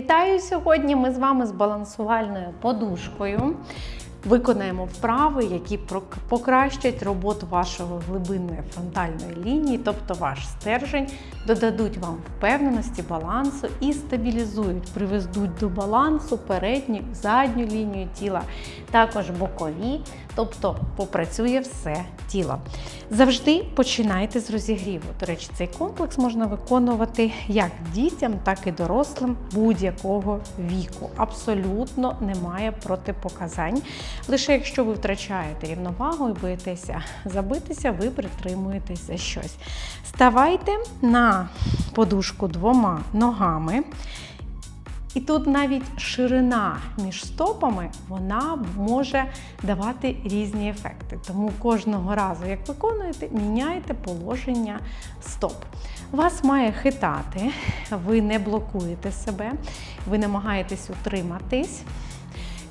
Вітаю сьогодні! Ми з вами з балансувальною подушкою. Виконаємо вправи, які покращать роботу вашої глибинної фронтальної лінії, тобто ваш стержень, додадуть вам впевненості, балансу і стабілізують, приведуть до балансу передню, задню лінію тіла, також бокові, тобто попрацює все тіло. Завжди починайте з розігріву. До речі, цей комплекс можна виконувати як дітям, так і дорослим будь-якого віку. Абсолютно немає протипоказань. Лише якщо ви втрачаєте рівновагу і боїтеся забитися, ви притримуєтесь за щось. Ставайте на подушку двома ногами. І тут навіть ширина між стопами вона може давати різні ефекти. Тому кожного разу, як виконуєте, міняйте положення стоп. Вас має хитати, ви не блокуєте себе, ви намагаєтесь утриматись.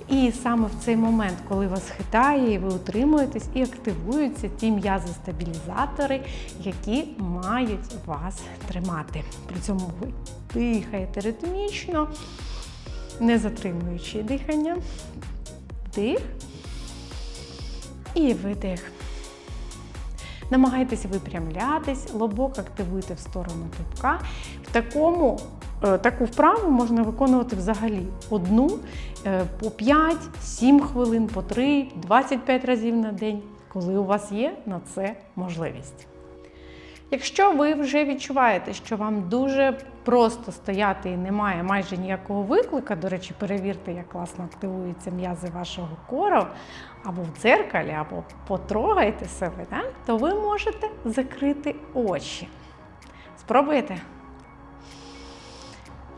І саме в цей момент, коли вас хитає, і ви утримуєтесь, і активуються ті м'язи-стабілізатори, які мають вас тримати. При цьому ви дихаєте ритмічно, не затримуючи дихання. Вдих і видих. Намагайтеся випрямлятись, лобок активуйте в сторону тупка. В такому, таку вправу можна виконувати взагалі одну е, по 5-7 хвилин, по 3, 25 разів на день, коли у вас є на це можливість. Якщо ви вже відчуваєте, що вам дуже просто стояти і немає майже ніякого виклика, до речі, перевірте, як класно активуються м'язи вашого кору, або в дзеркалі, або потрогайте себе, то ви можете закрити очі. Спробуєте?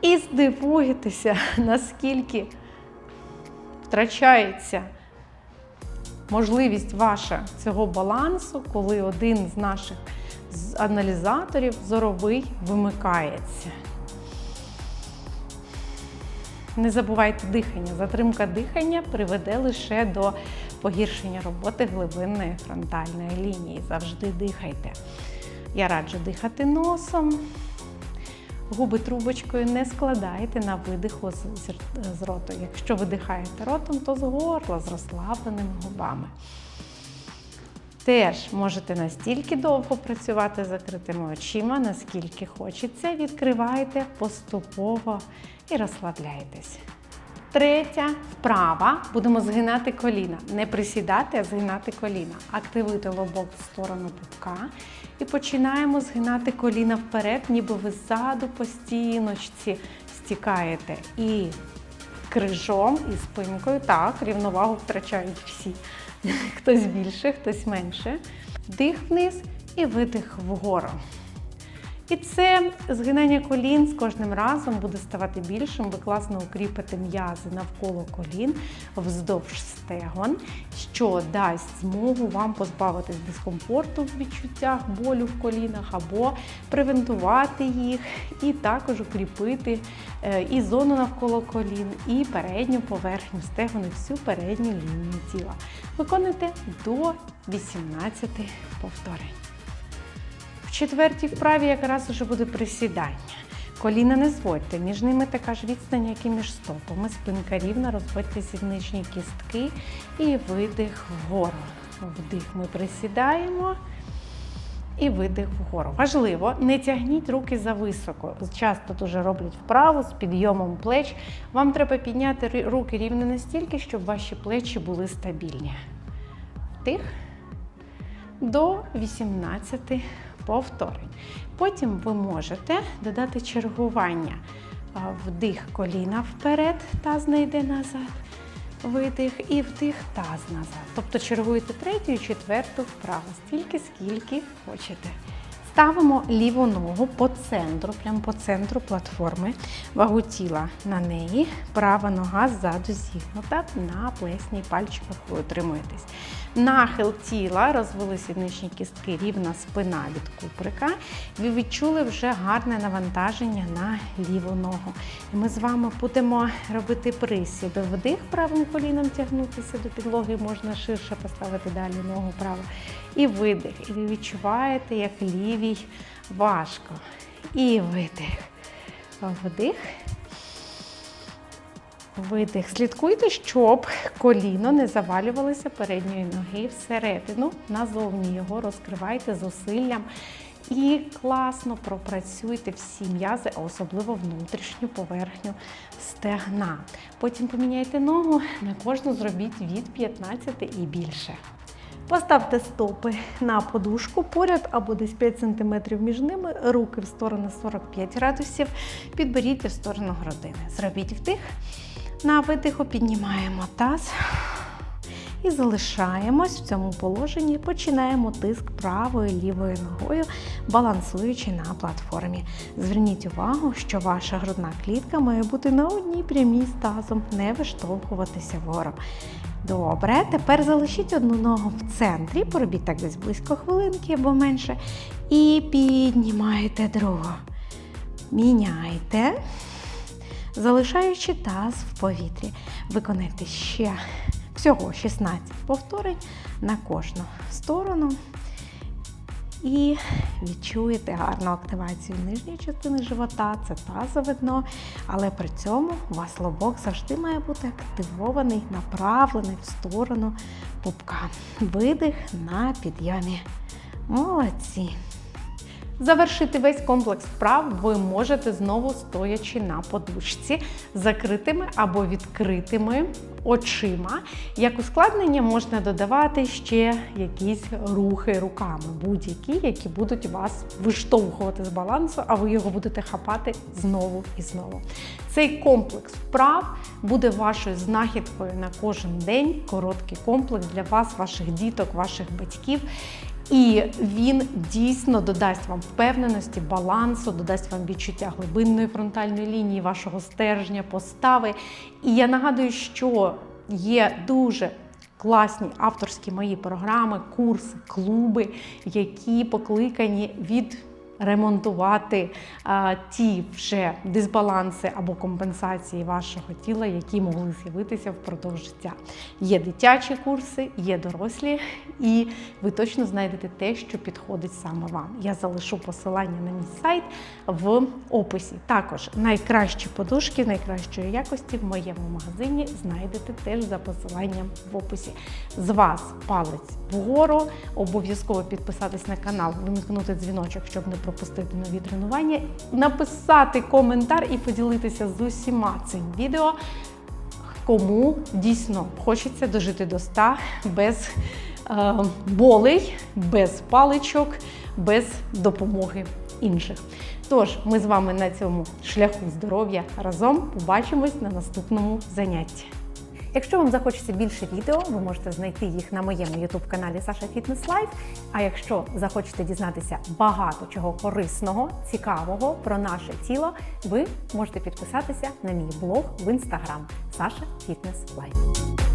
І здивуєтеся, наскільки втрачається можливість ваша цього балансу, коли один з наших аналізаторів зоровий вимикається. Не забувайте дихання. Затримка дихання приведе лише до погіршення роботи глибинної фронтальної лінії. Завжди дихайте. Я раджу дихати носом. Губи трубочкою не складайте на видиху з, роту. Якщо видихаєте ротом, то з горла з розслабленими губами. Теж можете настільки довго працювати з закритими очима, наскільки хочеться. Відкривайте поступово і розслабляйтесь. Третя вправа. Будемо згинати коліна. Не присідати, а згинати коліна. Активуйте лобок в сторону пупка. І починаємо згинати коліна вперед, ніби ви ззаду по стікаєте. І крижом, і спинкою. Так, рівновагу втрачають всі. Хтось більше, хтось менше. Вдих вниз і видих вгору. І це згинання колін з кожним разом буде ставати більшим. Ви класно укріпите м'язи навколо колін вздовж стегон, що дасть змогу вам позбавитись дискомфорту в відчуттях болю в колінах або превентувати їх, і також укріпити е, і зону навколо колін, і передню поверхню стегон, і всю передню лінію тіла. Виконуйте до 18 повторень. В четвертій вправі якраз уже буде присідання. Коліна не зводьте, між ними така ж відстань, як і між стопами. Спинка рівна, розводьте сідничні кістки і видих вгору. Вдих ми присідаємо і видих вгору. Важливо, не тягніть руки за високо. Часто дуже роблять вправу з підйомом плеч. Вам треба підняти руки рівно настільки, щоб ваші плечі були стабільні. Вдих до 18 повторень. Потім ви можете додати чергування. Вдих коліна вперед, таз не йде назад. Видих і вдих таз назад. Тобто чергуєте третю і четверту вправу, стільки, скільки хочете. Ставимо ліву ногу по центру, прямо по центру платформи, вагу тіла на неї, права нога ззаду зігнута, на плесній пальчиках ви утримуєтесь. Нахил тіла, розвели сідничні кістки, рівна спина від куприка. Ви відчули вже гарне навантаження на ліву ногу. І ми з вами будемо робити присід. Вдих правим коліном тягнутися до підлоги, можна ширше поставити далі ногу праву. І видих. І ви відчуваєте, як лівій важко. І видих. Вдих. Видих. Слідкуйте, щоб коліно не завалювалося передньої ноги всередину. Назовні його розкривайте зусиллям. І класно пропрацюйте всі м'язи, а особливо внутрішню поверхню стегна. Потім поміняйте ногу, на кожну зробіть від 15 і більше. Поставте стопи на подушку поряд або десь 5 см між ними, руки в сторону 45 градусів, підберіть в сторону грудини. Зробіть вдих. На видиху піднімаємо таз і залишаємось в цьому положенні. Починаємо тиск правою лівою ногою, балансуючи на платформі. Зверніть увагу, що ваша грудна клітка має бути на одній прямій з тазом, не виштовхуватися вгору. Добре, тепер залишіть одну ногу в центрі, поробіть так десь близько хвилинки або менше. І піднімаєте другу. Міняйте, залишаючи таз в повітрі. Виконайте ще всього 16 повторень на кожну сторону. І відчуєте гарну активацію нижньої частини живота, це тазове дно, але при цьому у вас лобок завжди має бути активований, направлений в сторону пупка. Видих на підйомі. Молодці. Завершити весь комплекс вправ ви можете знову стоячи на подушці, закритими або відкритими очима. Як ускладнення можна додавати ще якісь рухи руками, будь-які, які будуть вас виштовхувати з балансу, а ви його будете хапати знову і знову. Цей комплекс вправ буде вашою знахідкою на кожен день. Короткий комплекс для вас, ваших діток, ваших батьків. І він дійсно додасть вам впевненості, балансу, додасть вам відчуття глибинної фронтальної лінії, вашого стержня, постави. І я нагадую, що є дуже класні авторські мої програми, курси, клуби, які покликані від ремонтувати а, ті вже дисбаланси або компенсації вашого тіла, які могли з'явитися впродовж життя. Є дитячі курси, є дорослі, і ви точно знайдете те, що підходить саме вам. Я залишу посилання на мій сайт в описі. Також найкращі подушки найкращої якості в моєму магазині знайдете теж за посиланням в описі. З вас палець вгору, обов'язково підписатись на канал, вимкнути дзвіночок, щоб не пропустити нові тренування, написати коментар і поділитися з усіма цим відео. Кому дійсно хочеться дожити до 100 без е, болей, без паличок, без допомоги інших. Тож, ми з вами на цьому шляху здоров'я разом побачимось на наступному занятті. Якщо вам захочеться більше відео, ви можете знайти їх на моєму youtube каналі Саша Фітнес Лайф. А якщо захочете дізнатися багато чого корисного, цікавого про наше тіло, ви можете підписатися на мій блог в інстаграм Саша Фітнес Лайф.